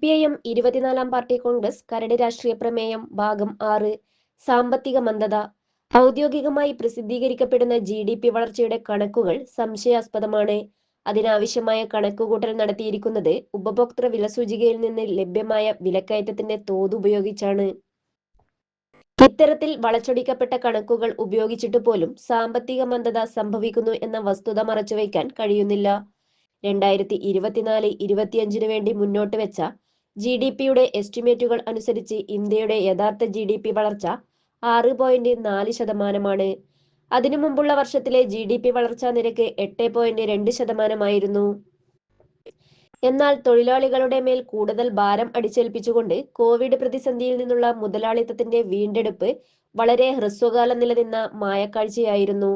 P I M ഇരുപത്തിനാലാം party congress കരട് രാഷ്ട്രീയ പ്രമേയം ഭാഗം ആറ് സാമ്പത്തിക മന്ദത ഔദ്യോഗികമായി പ്രസിദ്ധീകരിക്കപ്പെടുന്ന ജി ഡി പി വളർച്ചയുടെ കണക്കുകൾ സംശയാസ്പദമാണ്. അതിനാവശ്യമായ കണക്കുകൂട്ടൽ നടത്തിയിരിക്കുന്നത് ഉപഭോക്തൃ വിലസൂചികയിൽ നിന്ന് ലഭ്യമായ വിലക്കയറ്റത്തിന്റെ തോത് ഉപയോഗിച്ചാണ്. ഇത്തരത്തിൽ വളച്ചൊടിക്കപ്പെട്ട കണക്കുകൾ ഉപയോഗിച്ചിട്ട് പോലും സാമ്പത്തിക മന്ദത സംഭവിക്കുന്നു എന്ന വസ്തുത മറച്ചുവെക്കാൻ കഴിയുന്നില്ല. രണ്ടായിരത്തി ഇരുപത്തിനാല് ഇരുപത്തിയഞ്ചിനു വേണ്ടി മുന്നോട്ട് വെച്ച ജി ഡി പിയുടെ എസ്റ്റിമേറ്റുകൾ അനുസരിച്ച് ഇന്ത്യയുടെ യഥാർത്ഥ ജി ഡി പി വളർച്ച ആറ് പോയിന്റ് നാല് ശതമാനമാണ്. അതിനു മുമ്പുള്ള വർഷത്തിലെ ജി ഡി പി വളർച്ചാ നിരക്ക് എട്ട് പോയിന്റ് രണ്ട് ശതമാനമായിരുന്നു. എന്നാൽ തൊഴിലാളികളുടെ മേൽ കൂടുതൽ ഭാരം അടിച്ചേൽപ്പിച്ചുകൊണ്ട് കോവിഡ് പ്രതിസന്ധിയിൽ നിന്നുള്ള മുതലാളിത്തത്തിന്റെ വീണ്ടെടുപ്പ് വളരെ ഹ്രസ്വകാലം നിലനിന്ന മായക്കാഴ്ചയായിരുന്നു.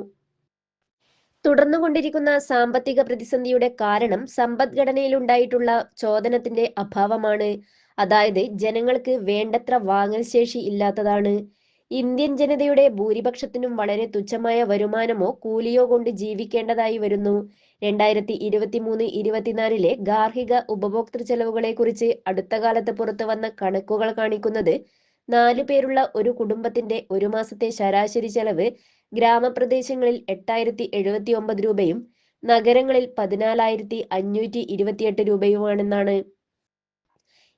തുടർന്നുകൊണ്ടിരിക്കുന്ന സാമ്പത്തിക പ്രതിസന്ധിയുടെ കാരണം സമ്പദ്ഘടനയിലുണ്ടായിട്ടുള്ള ചോദനത്തിന്റെ അഭാവമാണ്. അതായത് ജനങ്ങൾക്ക് വേണ്ടത്ര വാങ്ങൽ ശേഷി ഇല്ലാത്തതാണ്. ഇന്ത്യൻ ജനതയുടെ ഭൂരിപക്ഷത്തിനും വളരെ തുച്ഛമായ വരുമാനമോ കൂലിയോ കൊണ്ട് ജീവിക്കേണ്ടതായി വരുന്നു. രണ്ടായിരത്തി ഇരുപത്തി മൂന്ന് ഇരുപത്തിനാലിലെ ഗാർഹിക ഉപഭോക്തൃ ചെലവുകളെ കുറിച്ച് അടുത്ത കാലത്ത് പുറത്തു വന്ന കണക്കുകൾ കാണിക്കുന്നത് നാലു പേരുള്ള ഒരു കുടുംബത്തിന്റെ ഒരു മാസത്തെ ശരാശരി ചെലവ് ഗ്രാമപ്രദേശങ്ങളിൽ എട്ടായിരത്തി എഴുപത്തി ഒമ്പത് രൂപയും നഗരങ്ങളിൽ പതിനാലായിരത്തി അഞ്ഞൂറ്റി ഇരുപത്തിയെട്ട് രൂപയുമാണെന്നാണ്.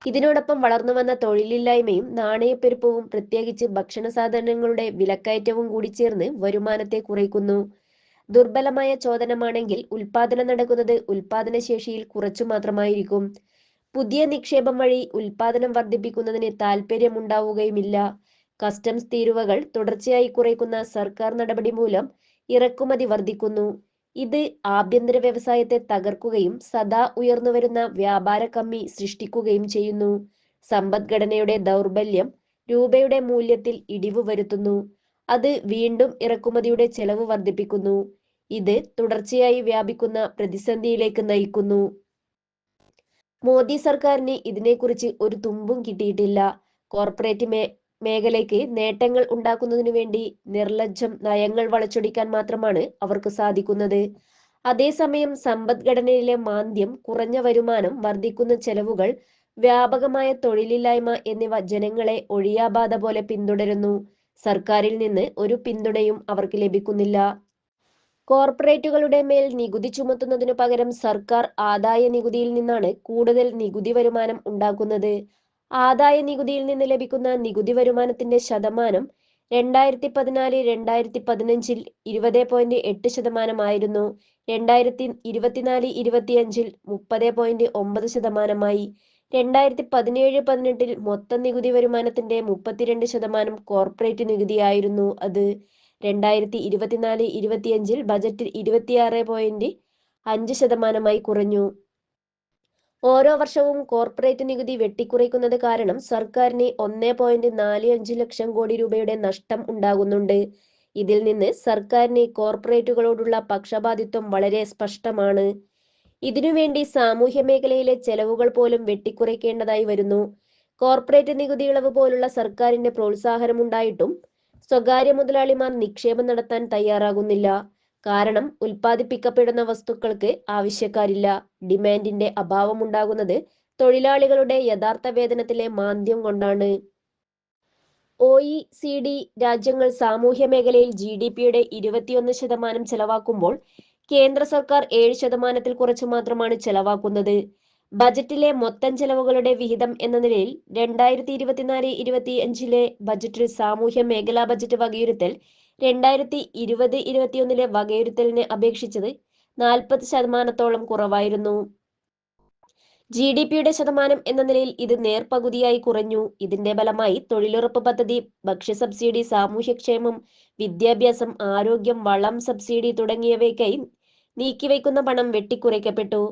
ഇതിനോടൊപ്പം വളർന്നു വന്ന തൊഴിലില്ലായ്മയും നാണയപ്പെരുപ്പവും പ്രത്യേകിച്ച് ഭക്ഷണ സാധനങ്ങളുടെ വിലക്കയറ്റവും കൂടി ചേർന്ന് വരുമാനത്തെ കുറയ്ക്കുന്നു. ദുർബലമായ ചോദനമാണെങ്കിൽ ഉൽപാദനം നടക്കുന്നത് ഉൽപാദനശേഷിയിൽ കുറച്ചു മാത്രമായിരിക്കും. പുതിയ നിക്ഷേപം വഴി ഉൽപാദനം വർദ്ധിപ്പിക്കുന്നതിന് താൽപ്പര്യമുണ്ടാവുകയുമില്ല കസ്റ്റംസ് തീരുവകൾ തുടർച്ചയായി കുറയ്ക്കുന്ന സർക്കാർ നടപടി മൂലം ഇറക്കുമതി വർദ്ധിക്കുന്നു. ഇത് ആഭ്യന്തര വ്യവസായത്തെ തകർക്കുകയും സദാ ഉയർന്നുവരുന്ന വ്യാപാര കമ്മി സൃഷ്ടിക്കുകയും ചെയ്യുന്നു. സമ്പദ്ഘടനയുടെ ദൗർബല്യം രൂപയുടെ മൂല്യത്തിൽ ഇടിവ് വരുത്തുന്നു. അത് വീണ്ടും ഇറക്കുമതിയുടെ ചെലവ് വർദ്ധിപ്പിക്കുന്നു. ഇത് തുടർച്ചയായി വ്യാപിക്കുന്ന പ്രതിസന്ധിയിലേക്ക് നയിക്കുന്നു. മോദി സർക്കാരിന് ഇതിനെക്കുറിച്ച് ഒരു തുമ്പും കിട്ടിയിട്ടില്ല. കോർപ്പറേറ്റ് മേഖലയ്ക്ക് നേട്ടങ്ങൾ ഉണ്ടാക്കുന്നതിനു വേണ്ടി നിർലജ്ജം നയങ്ങൾ വളച്ചൊടിക്കാൻ മാത്രമാണ് അവർക്ക് സാധിക്കുന്നത്. അതേസമയം സമ്പദ്ഘടനയിലെ മാന്ദ്യം കുറഞ്ഞ വരുമാനം വർദ്ധിക്കുന്ന ചെലവുകൾ വ്യാപകമായ തൊഴിലില്ലായ്മ എന്നിവ ജനങ്ങളെ ഒഴിയാബാധ പോലെ പിന്തുടരുന്നു. സർക്കാരിൽ നിന്ന് ഒരു പിന്തുണയും അവർക്ക് ലഭിക്കുന്നില്ല. കോർപ്പറേറ്റുകളുടെ മേൽ നികുതി ചുമത്തുന്നതിനു പകരം സർക്കാർ ആദായ നികുതിയിൽ നിന്നാണ് കൂടുതൽ നികുതി വരുമാനം ഉണ്ടാക്കുന്നത്. ആദായ നികുതിയിൽ നിന്ന് ലഭിക്കുന്ന നികുതി വരുമാനത്തിന്റെ ശതമാനം രണ്ടായിരത്തി പതിനാല് രണ്ടായിരത്തി പതിനഞ്ചിൽ ഇരുപത് പോയിന്റ് എട്ട് ശതമാനമായിരുന്നു രണ്ടായിരത്തി ഇരുപത്തിനാല് ഇരുപത്തിയഞ്ചിൽ മുപ്പത് പോയിന്റ് ഒമ്പത് ശതമാനമായി. രണ്ടായിരത്തി പതിനേഴ് പതിനെട്ടിൽ മൊത്തം നികുതി വരുമാനത്തിന്റെ മുപ്പത്തിരണ്ട് ശതമാനം കോർപ്പറേറ്റ് നികുതിയായിരുന്നു അത്. രണ്ടായിരത്തി ഇരുപത്തിനാല് ഇരുപത്തിയഞ്ചിൽ ബജറ്റ് ഇരുപത്തിയാറ് പോയിന്റ് അഞ്ച് ശതമാനമായി കുറഞ്ഞു. ഓരോ വർഷവും കോർപ്പറേറ്റ് നികുതി വെട്ടിക്കുറയ്ക്കുന്നത് കാരണം സർക്കാരിന് ഒന്നേ പോയിന്റ് നാല് അഞ്ച് ലക്ഷം കോടി രൂപയുടെ നഷ്ടം ഉണ്ടാകുന്നുണ്ട്. ഇതിൽ നിന്ന് സർക്കാരിന് കോർപ്പറേറ്റുകളോടുള്ള പക്ഷപാതിത്വം വളരെ സ്പഷ്ടമാണ്. ഇതിനുവേണ്ടി സാമൂഹ്യ മേഖലയിലെ ചെലവുകൾ പോലും വെട്ടിക്കുറയ്ക്കേണ്ടതായി വരുന്നു. കോർപ്പറേറ്റ് നികുതി ഇളവ് പോലുള്ള സർക്കാരിന്റെ പ്രോത്സാഹനമുണ്ടായിട്ടും സ്വകാര്യ മുതലാളിമാർ നിക്ഷേപം നടത്താൻ തയ്യാറാകുന്നില്ല. കാരണം ഉൽപ്പാദിപ്പിക്കപ്പെടുന്ന വസ്തുക്കൾക്ക് ആവശ്യക്കാരില്ല. ഡിമാൻഡിന്റെ അഭാവം ഉണ്ടാകുന്നത് തൊഴിലാളികളുടെ യഥാർത്ഥ വേതനത്തിലെ മാന്ദ്യം കൊണ്ടാണ്. ഒ ഇ സി ഡി രാജ്യങ്ങൾ സാമൂഹ്യ മേഖലയിൽ ജി ഡി പിയുടെ ഇരുപത്തിയൊന്ന് ശതമാനം ചെലവാക്കുമ്പോൾ കേന്ദ്ര സർക്കാർ ഏഴ് ശതമാനത്തിൽ കുറച്ച് മാത്രമാണ് ചെലവാക്കുന്നത്. ബജറ്റിലെ മൊത്തം ചെലവുകളുടെ വിഹിതം എന്ന നിലയിൽ രണ്ടായിരത്തി ഇരുപത്തിനാല് ഇരുപത്തി അഞ്ചിലെ ബജറ്റിൽ സാമൂഹ്യ മേഖലാ ബജറ്റ് വകയിരുത്തൽ രണ്ടായിരത്തി ഇരുപത് ഇരുപത്തിയൊന്നിലെ വകയിരുത്തലിനെ അപേക്ഷിച്ചത് നാൽപ്പത് ശതമാനത്തോളം കുറവായിരുന്നു. ജി ഡി പിയുടെ ശതമാനം എന്ന നിലയിൽ ഇത് നേർപകുതിയായി കുറഞ്ഞു. ഇതിന്റെ ഫലമായി തൊഴിലുറപ്പ് പദ്ധതി ഭക്ഷ്യ സബ്സിഡി സാമൂഹ്യക്ഷേമം വിദ്യാഭ്യാസം ആരോഗ്യം വളം സബ്സിഡി തുടങ്ങിയവയ്ക്കായി നീക്കിവെക്കുന്ന പണം വെട്ടിക്കുറയ്ക്കപ്പെട്ടു.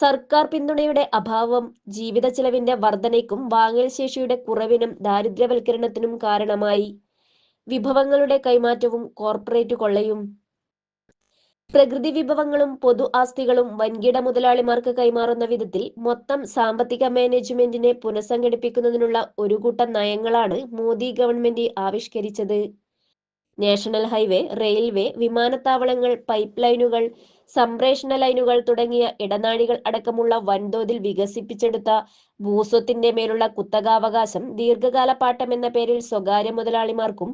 സർക്കാർ പിന്തുണയുടെ അഭാവം ജീവിത ചെലവിന്റെ വർധനയ്ക്കും വാങ്ങൽ ശേഷിയുടെ കുറവിനും ദാരിദ്ര്യവൽക്കരണത്തിനും കാരണമായി. വിഭവങ്ങളുടെ കൈമാറ്റവും കോർപ്പറേറ്റ് കൊള്ളയും. പ്രകൃതി വിഭവങ്ങളും പൊതു ആസ്തികളും വൻകിട മുതലാളിമാർക്ക് കൈമാറുന്ന വിധത്തിൽ മൊത്തം സാമ്പത്തിക മാനേജ്മെന്റിനെ പുനഃസംഘടിപ്പിക്കുന്നതിനുള്ള ഒരു കൂട്ടം നയങ്ങളാണ് മോദി ഗവൺമെന്റ് ആവിഷ്കരിച്ചത്. നാഷണൽ ഹൈവേ റെയിൽവേ വിമാനത്താവളങ്ങൾ പൈപ്പ് ലൈനുകൾ സംപ്രേഷണ ലൈനുകൾ തുടങ്ങിയ ഇടനാഴികൾ അടക്കമുള്ള വൻതോതിൽ വികസിപ്പിച്ചെടുത്ത ഭൂസ്വത്തിന്റെ മേലുള്ള കുത്തകാവകാശം ദീർഘകാല പാട്ടം എന്ന പേരിൽ സ്വകാര്യ മുതലാളിമാർക്കും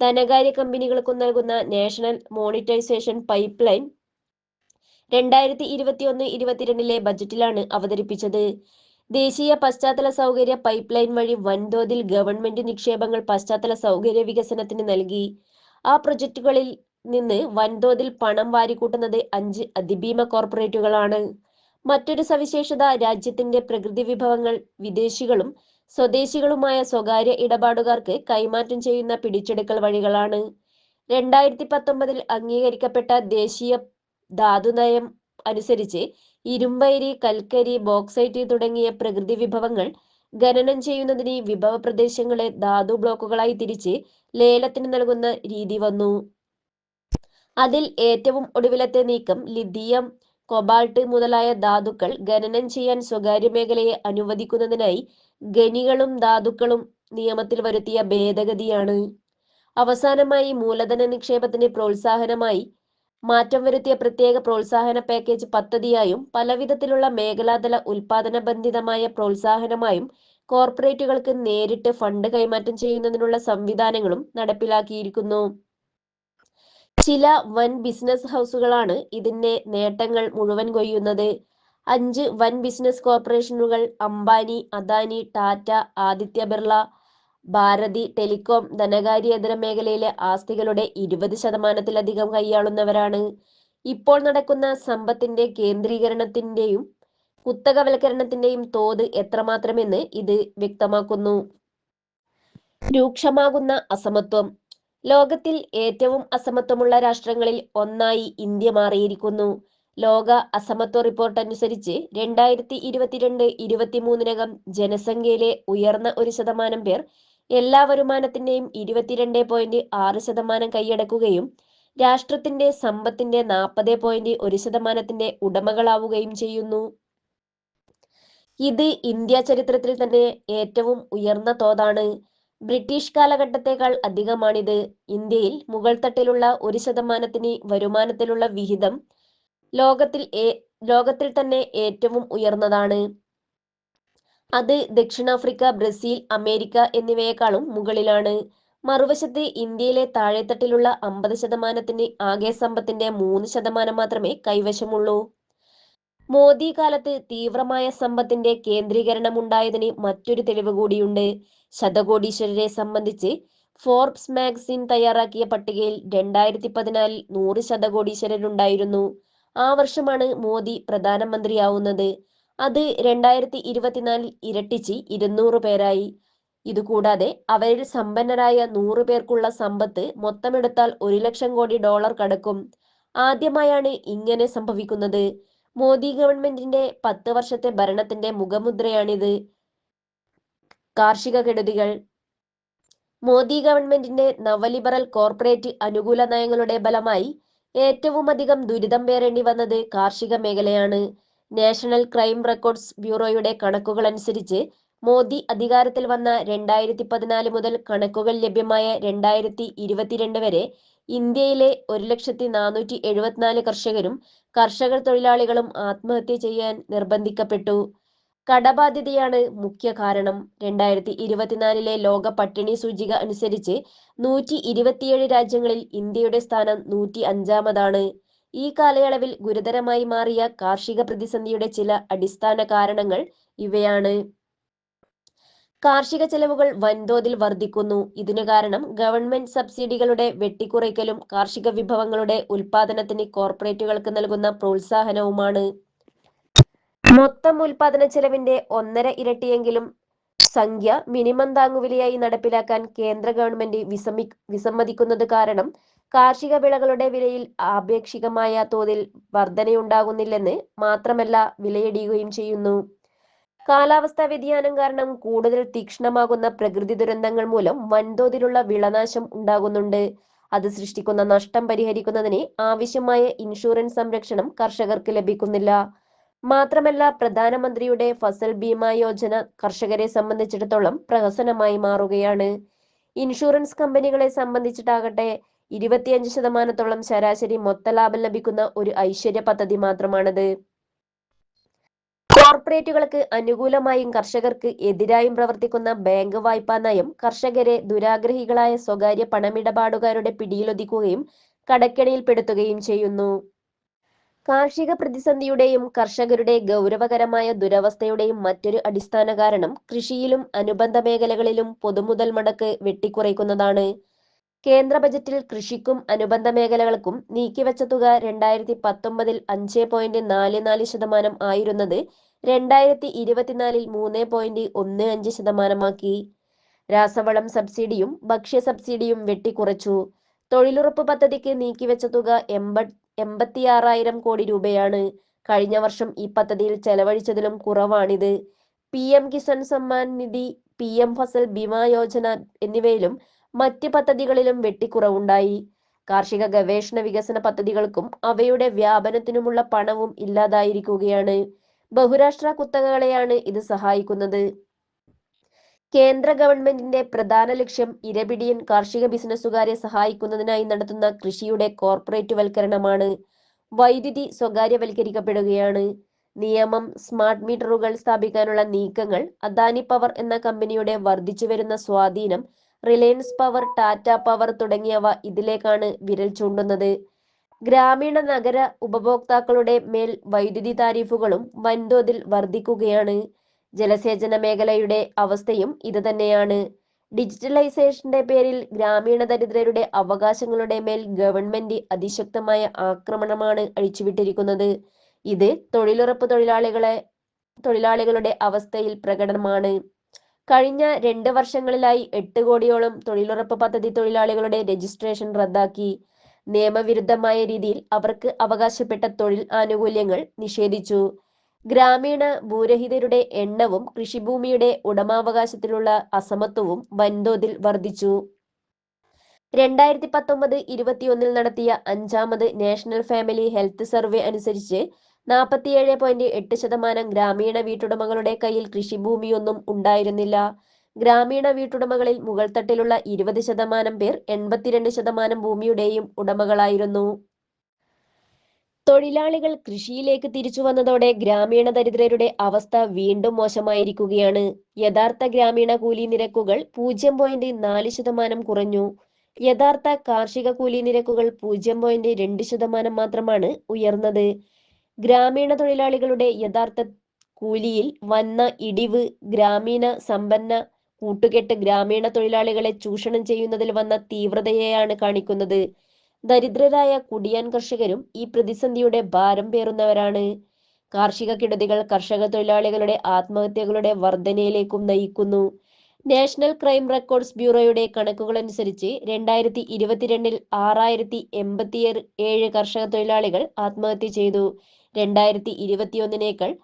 ധനകാര്യ കമ്പനികൾക്കും നൽകുന്ന നാഷണൽ മോണിറ്റൈസേഷൻ പൈപ്പ് ലൈൻ രണ്ടായിരത്തി ഇരുപത്തിയൊന്ന് ഇരുപത്തിരണ്ടിലെ ബജറ്റിലാണ് അവതരിപ്പിച്ചത്. ദേശീയ പശ്ചാത്തല സൗകര്യ പൈപ്പ് ലൈൻ വഴി വൻതോതിൽ ഗവൺമെന്റ് നിക്ഷേപങ്ങൾ പശ്ചാത്തല സൗകര്യ വികസനത്തിന് നൽകി. ആ പ്രൊജക്റ്റുകളിൽ നിന്ന് വൻതോതിൽ പണം വാരിക്കൂട്ടുന്നത് അഞ്ച് അതിഭീമ കോർപ്പറേറ്റുകളാണ്. മറ്റൊരു സവിശേഷത രാജ്യത്തിന്റെ പ്രകൃതി വിഭവങ്ങൾ വിദേശികളും സ്വദേശികളുമായ സ്വകാര്യ ഇടപാടുകാർക്ക് കൈമാറ്റം ചെയ്യുന്ന പിടിച്ചെടുക്കൽ വഴികളാണ്. രണ്ടായിരത്തി പത്തൊമ്പതിൽ അംഗീകരിക്കപ്പെട്ട ദേശീയ ധാതുനയം അനുസരിച്ച് ഇരുമ്പയിരി കൽക്കരി ബോക്സൈറ്റ് തുടങ്ങിയ പ്രകൃതി വിഭവങ്ങൾ ഖനനം ചെയ്യുന്നതിന് വിഭവ പ്രദേശങ്ങളെ ധാതു ബ്ലോക്കുകളായി തിരിച്ച് ലേലത്തിന് നൽകുന്ന രീതി വന്നു. അതിൽ ഏറ്റവും ഒടുവിലത്തെ നീക്കം ലിഥിയം കൊബാൾട്ട് മുതലായ ധാതുക്കൾ ഖനനം ചെയ്യാൻ സ്വകാര്യ മേഖലയെ അനുവദിക്കുന്നതിനായി ഖനികളും ധാതുക്കളും നിയമത്തിൽ വരുത്തിയ ഭേദഗതിയാണ്. അവസാനമായി മൂലധന നിക്ഷേപത്തിന് പ്രോത്സാഹനമായി മാറ്റം വരുത്തിയ പ്രത്യേക പ്രോത്സാഹന പാക്കേജ് പദ്ധതിയായും പലവിധത്തിലുള്ള മേഖലാതല ഉൽപാദന ബന്ധിതമായ പ്രോത്സാഹനമായും കോർപ്പറേറ്റുകൾക്ക് നേരിട്ട് ഫണ്ട് കൈമാറ്റം ചെയ്യുന്നതിനുള്ള സംവിധാനങ്ങളും നടപ്പിലാക്കിയിരിക്കുന്നു. ചില വൻ ബിസിനസ് ഹൗസുകളാണ് ഇതിന്റെ നേട്ടങ്ങൾ മുഴുവൻ കൊയ്യുന്നത്. അഞ്ച് വൻ ബിസിനസ് കോർപ്പറേഷനുകൾ അംബാനി അദാനി ടാറ്റ ആദിത്യ ബിർള ഭാരതി ടെലികോം ധനകാര്യേതര മേഖലയിലെ ആസ്തികളുടെ ഇരുപത് ശതമാനത്തിലധികം കൈയാളുന്നവരാണ്. ഇപ്പോൾ നടക്കുന്ന സമ്പത്തിന്റെ കേന്ദ്രീകരണത്തിന്റെയും കുത്തകവൽക്കരണത്തിന്റെയും തോത് എത്രമാത്രമെന്ന് ഇത് വ്യക്തമാക്കുന്നു. രൂക്ഷമാകുന്ന അസമത്വം. ലോകത്തിൽ ഏറ്റവും അസമത്വമുള്ള രാഷ്ട്രങ്ങളിൽ ഒന്നായി ഇന്ത്യ മാറിയിരിക്കുന്നു. ലോക അസമത്വ റിപ്പോർട്ട് അനുസരിച്ച് രണ്ടായിരത്തി ഇരുപത്തിരണ്ട് ഇരുപത്തിമൂന്നിനകം ജനസംഖ്യയിലെ ഉയർന്ന ഒരു ശതമാനം പേർ എല്ലാ വരുമാനത്തിന്റെയും ഇരുപത്തിരണ്ട് പോയിന്റ് ആറ് ശതമാനം കൈയടക്കുകയും രാഷ്ട്രത്തിന്റെ സമ്പത്തിന്റെ നാൽപ്പത് പോയിന്റ് ഒരു ശതമാനത്തിന്റെ ഉടമകളാവുകയും ചെയ്യുന്നു. ഇത് ഇന്ത്യ ചരിത്രത്തിൽ തന്നെ ഏറ്റവും ഉയർന്ന തോതാണ്. ബ്രിട്ടീഷ് കാലഘട്ടത്തേക്കാൾ അധികമാണിത്. ഇന്ത്യയിൽ മുഗൾ തട്ടിലുള്ള ഒരു ശതമാനത്തിന് വരുമാനത്തിലുള്ള വിഹിതം ലോകത്തിൽ ലോകത്തിൽ തന്നെ ഏറ്റവും ഉയർന്നതാണ്. അത് ദക്ഷിണാഫ്രിക്ക ബ്രസീൽ അമേരിക്ക എന്നിവയെക്കാളും മുകളിലാണ്. മറുവശത്ത് ഇന്ത്യയിലെ താഴെത്തട്ടിലുള്ള അമ്പത് ശതമാനത്തിന് ആകെ സമ്പത്തിന്റെ മൂന്ന് ശതമാനം മാത്രമേ കൈവശമുള്ളൂ. മോദി കാലത്ത് തീവ്രമായ സമ്പത്തിന്റെ കേന്ദ്രീകരണം ഉണ്ടായതിന് മറ്റൊരു തെളിവ് കൂടിയുണ്ട്. ശതകോടീശ്വരരെ സംബന്ധിച്ച് ഫോർബ്സ് മാഗസിൻ തയ്യാറാക്കിയ പട്ടികയിൽ രണ്ടായിരത്തി പതിനാലിൽ നൂറ് ശതകോടീശ്വരരുണ്ടായിരുന്നു. ആ വർഷമാണ് മോദി പ്രധാനമന്ത്രിയാവുന്നത്. അത് രണ്ടായിരത്തി ഇരുപത്തിനാലിൽ ഇരട്ടിച്ച് ഇരുന്നൂറ് പേരായി. ഇതുകൂടാതെ അവരിൽ സമ്പന്നരായ നൂറു പേർക്കുള്ള സമ്പത്ത് മൊത്തമെടുത്താൽ ഒരു ലക്ഷം കോടി ഡോളർ കടക്കും. ആദ്യമായാണ് ഇങ്ങനെ സംഭവിക്കുന്നത്. മോദി ഗവൺമെന്റിന്റെ പത്ത് വർഷത്തെ ഭരണത്തിന്റെ മുഖമുദ്രയാണിത്. കാർഷിക കെടുതികൾ. മോദി ഗവൺമെന്റിന്റെ നവലിബറൽ കോർപ്പറേറ്റ് അനുകൂല നയങ്ങളുടെ ഫലമായി ഏറ്റവുമധികം ദുരിതം പേരേണ്ടി വന്നത് കാർഷിക മേഖലയാണ്. നാഷണൽ ക്രൈം റെക്കോർഡ്സ് ബ്യൂറോയുടെ കണക്കുകൾ അനുസരിച്ച് മോദി അധികാരത്തിൽ വന്ന രണ്ടായിരത്തി പതിനാല് മുതൽ കണക്കുകൾ ലഭ്യമായ രണ്ടായിരത്തി ഇരുപത്തിരണ്ട് വരെ ഇന്ത്യയിലെ ഒരു ലക്ഷത്തി നാനൂറ്റി എഴുപത്തിനാല് കർഷകരും കർഷക തൊഴിലാളികളും ആത്മഹത്യ ചെയ്യാൻ നിർബന്ധിക്കപ്പെട്ടു. കടബാധ്യതയാണ് മുഖ്യ കാരണം. രണ്ടായിരത്തി ഇരുപത്തിനാലിലെ ലോക പട്ടിണി സൂചിക അനുസരിച്ച് നൂറ്റി ഇരുപത്തിയേഴ് രാജ്യങ്ങളിൽ ഇന്ത്യയുടെ സ്ഥാനം നൂറ്റി അഞ്ചാമതാണ് ഈ കാലയളവിൽ ഗുരുതരമായി മാറിയ കാർഷിക പ്രതിസന്ധിയുടെ ചില അടിസ്ഥാന കാരണങ്ങൾ ഇവയാണ്. കാർഷിക ചെലവുകൾ വൻതോതിൽ വർദ്ധിക്കുന്നു. ഇതിനു കാരണം ഗവൺമെന്റ് സബ്സിഡികളുടെ വെട്ടിക്കുറയ്ക്കലും കാർഷിക വിഭവങ്ങളുടെ ഉൽപാദനത്തിന് കോർപ്പറേറ്റുകൾക്ക് നൽകുന്ന പ്രോത്സാഹനവുമാണ്. മൊത്തം ഉൽപാദന ചെലവിന്റെ ഒന്നര ഇരട്ടിയെങ്കിലും സംഖ്യ മിനിമം താങ്ങുവിലയായി നടപ്പിലാക്കാൻ കേന്ദ്ര ഗവൺമെന്റ് വിസമ്മി വിസമ്മതിക്കുന്നത് കാരണം കാർഷിക വിളകളുടെ വിലയിൽ ആപേക്ഷികമായ തോതിൽ വർധനയുണ്ടാകുന്നില്ലെന്ന് മാത്രമല്ല വിലയിടിയുകയും ചെയ്യുന്നു. കാലാവസ്ഥാ വ്യതിയാനം കാരണം കൂടുതൽ തീക്ഷ്ണമാകുന്ന പ്രകൃതി ദുരന്തങ്ങൾ മൂലം വൻതോതിലുള്ള വിളനാശം ഉണ്ടാകുന്നുണ്ട്. അത് സൃഷ്ടിക്കുന്ന നഷ്ടം പരിഹരിക്കുന്നതിന് ആവശ്യമായ ഇൻഷുറൻസ് സംരക്ഷണം കർഷകർക്ക് ലഭിക്കുന്നില്ല. മാത്രമല്ല പ്രധാനമന്ത്രിയുടെ ഫസൽ ബീമ യോജന കർഷകരെ സംബന്ധിച്ചിടത്തോളം പ്രഹസനമായി മാറുകയാണ്. ഇൻഷുറൻസ് കമ്പനികളെ സംബന്ധിച്ചിട്ടാകട്ടെ ഇരുപത്തിയഞ്ച് ശതമാനത്തോളം ശരാശരി മൊത്ത ലാഭം ലഭിക്കുന്ന ഒരു ഐശ്വര്യ പദ്ധതി മാത്രമാണത്. കോർപ്പറേറ്റുകൾക്ക് അനുകൂലമായും കർഷകർക്ക് എതിരായും പ്രവർത്തിക്കുന്ന ബാങ്ക് വായ്പാ നയം കർഷകരെ ദുരാഗ്രഹികളായ സ്വകാര്യ പണമിടപാടുകാരുടെ പിടിയിലൊതുക്കുകയും കടക്കെണിയിൽപ്പെടുത്തുകയും ചെയ്യുന്നു. കാർഷിക പ്രതിസന്ധിയുടെയും കർഷകരുടെ ഗൗരവകരമായ ദുരവസ്ഥയുടെയും മറ്റൊരു അടിസ്ഥാന കാരണം കൃഷിയിലും അനുബന്ധ മേഖലകളിലും പൊതുമുതൽ മുടക്ക് വെട്ടിക്കുറയ്ക്കുന്നതാണ്. കേന്ദ്ര ബജറ്റിൽ കൃഷിക്കും അനുബന്ധ മേഖലകൾക്കും നീക്കിവെച്ച തുക രണ്ടായിരത്തി പത്തൊമ്പതിൽ അഞ്ച് പോയിന്റ് നാല് നാല് ശതമാനം ആയിരുന്നത് രണ്ടായിരത്തി ഇരുപത്തിനാലിൽ മൂന്ന് പോയിന്റ് ഒന്ന് അഞ്ച് ശതമാനമാക്കി. രാസവളം സബ്സിഡിയും ഭക്ഷ്യ സബ്സിഡിയും വെട്ടിക്കുറച്ചു. തൊഴിലുറപ്പ് പദ്ധതിക്ക് നീക്കിവെച്ച തുക എൺപ എൺപത്തിയാറായിരം കോടി രൂപയാണ്. കഴിഞ്ഞ വർഷം ഈ പദ്ധതിയിൽ ചെലവഴിച്ചതിലും കുറവാണിത്. P M Kisan Samman Nidhi P M Fasal Bima Yojana എന്നിവയിലും മറ്റ് പദ്ധതികളിലും വെട്ടിക്കുറവുണ്ടായി. കാർഷിക ഗവേഷണ വികസന പദ്ധതികൾക്കും അവയുടെ വ്യാപനത്തിനുമുള്ള പണവും ഇല്ലാതായിരിക്കുകയാണ്. ബഹുരാഷ്ട്ര കുത്തകകളെയാണ് ഇത് സഹായിക്കുന്നത്. കേന്ദ്ര ഗവൺമെന്റിന്റെ പ്രധാന ലക്ഷ്യം ഇരപിടിയൻ കാർഷിക ബിസിനസ്സുകാരെ സഹായിക്കുന്നതിനായി നടത്തുന്ന കൃഷിയുടെ കോർപ്പറേറ്റ് വൽക്കരണമാണ് വൈദ്യുതി സ്വകാര്യവൽക്കരിക്കപ്പെടുകയാണ്. നിയമം സ്മാർട്ട് മീറ്ററുകൾ സ്ഥാപിക്കാനുള്ള നീക്കങ്ങൾ അദാനി പവർ എന്ന കമ്പനിയുടെ വർദ്ധിച്ചു വരുന്ന സ്വാധീനം റിലയൻസ് പവർ ടാറ്റ പവർ തുടങ്ങിയവ ഇതിലേക്കാണ് വിരൽ ചൂണ്ടുന്നത്. ഗ്രാമീണ നഗര ഉപഭോക്താക്കളുടെ മേൽ വൈദ്യുതി താരിഫുകളും വൻതോതിൽ വർദ്ധിക്കുകയാണ് ജലസേചന മേഖലയുടെ അവസ്ഥയും ഇതുതന്നെയാണ് ഡിജിറ്റലൈസേഷന്റെ പേരിൽ ഗ്രാമീണ ദരിദ്രരുടെ അവകാശങ്ങളുടെ മേൽ ഗവൺമെന്റ് അതിശക്തമായ ആക്രമണമാണ് അഴിച്ചുവിട്ടിരിക്കുന്നത്. ഇത് തൊഴിലുറപ്പ് തൊഴിലാളികളെ തൊഴിലാളികളുടെ അവസ്ഥയിൽ പ്രകടമാണ് കഴിഞ്ഞ രണ്ട് വർഷങ്ങളിലായി എട്ട് കോടിയോളം തൊഴിലുറപ്പ് പദ്ധതി തൊഴിലാളികളുടെ രജിസ്ട്രേഷൻ റദ്ദാക്കി. നിയമവിരുദ്ധമായ രീതിയിൽ അവർക്ക് അവകാശപ്പെട്ട തൊഴിൽ ആനുകൂല്യങ്ങൾ നിഷേധിച്ചു. ഗ്രാമീണ ഭൂരഹിതരുടെ എണ്ണവും കൃഷിഭൂമിയുടെ ഉടമാവകാശത്തിലുള്ള അസമത്വവും വൻതോതിൽ വർദ്ധിച്ചു. രണ്ടായിരത്തി പത്തൊമ്പത് ഇരുപത്തിയൊന്നിൽ നടത്തിയ അഞ്ചാമത് നാഷണൽ ഫാമിലി ഹെൽത്ത് സർവേ അനുസരിച്ച് നാൽപ്പത്തിയേഴ് പോയിന്റ് എട്ട് ശതമാനം ഗ്രാമീണ വീട്ടുടമകളുടെ കയ്യിൽ കൃഷിഭൂമിയൊന്നും ഉണ്ടായിരുന്നില്ല. ഗ്രാമീണ വീട്ടുടമകളിൽ മുകൾത്തട്ടിലുള്ള ഇരുപത് ശതമാനം പേർ എൺപത്തിരണ്ട് ശതമാനം ഭൂമിയുടെയും ഉടമകളായിരുന്നു. തൊഴിലാളികൾ കൃഷിയിലേക്ക് തിരിച്ചു വന്നതോടെ ഗ്രാമീണ ദരിദ്രരുടെ അവസ്ഥ വീണ്ടും മോശമായിരിക്കുകയാണ്. യഥാർത്ഥ ഗ്രാമീണ കൂലി നിരക്കുകൾ പൂജ്യം പോയിന്റ് നാല് ശതമാനം കുറഞ്ഞു. യഥാർത്ഥ കാർഷിക കൂലി നിരക്കുകൾ പൂജ്യം പോയിന്റ് രണ്ട് ശതമാനം മാത്രമാണ് ഉയർന്നത്. ഗ്രാമീണ തൊഴിലാളികളുടെ യഥാർത്ഥ കൂലിയിൽ വന്ന ഇടിവ് ഗ്രാമീണ സമ്പന്ന കൂട്ടുകെട്ട് ഗ്രാമീണ തൊഴിലാളികളെ ചൂഷണം ചെയ്യുന്നതിൽ വന്ന തീവ്രതയെയാണ് കാണിക്കുന്നത്. ദരിദ്രരായ കുടിയാൻ കർഷകരും ഈ പ്രതിസന്ധിയുടെ ഭാരം പേറുന്നവരാണ്. കാർഷിക കെടുതികൾ കർഷക തൊഴിലാളികളുടെ ആത്മഹത്യകളുടെ വർധനയിലേക്കും നയിക്കുന്നു. നാഷണൽ ക്രൈം റെക്കോർഡ്സ് ബ്യൂറോയുടെ കണക്കുകളനുസരിച്ച് രണ്ടായിരത്തി ഇരുപത്തിരണ്ടിൽ ആറായിരത്തി എൺപത്തി ഏഴ് കർഷക തൊഴിലാളികൾ ആത്മഹത്യ ചെയ്തു. രണ്ടായിരത്തി ഇരുപത്തിയൊന്നിനേക്കാൾ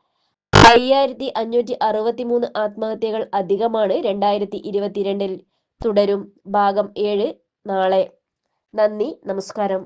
അയ്യായിരത്തി അഞ്ഞൂറ്റി അറുപത്തി മൂന്ന് ആത്മഹത്യകൾ അധികമാണ് രണ്ടായിരത്തി ഇരുപത്തിരണ്ടിൽ തുടരും. ഭാഗം ഏഴ് നാളെ. നന്ദി. നമസ്കാരം.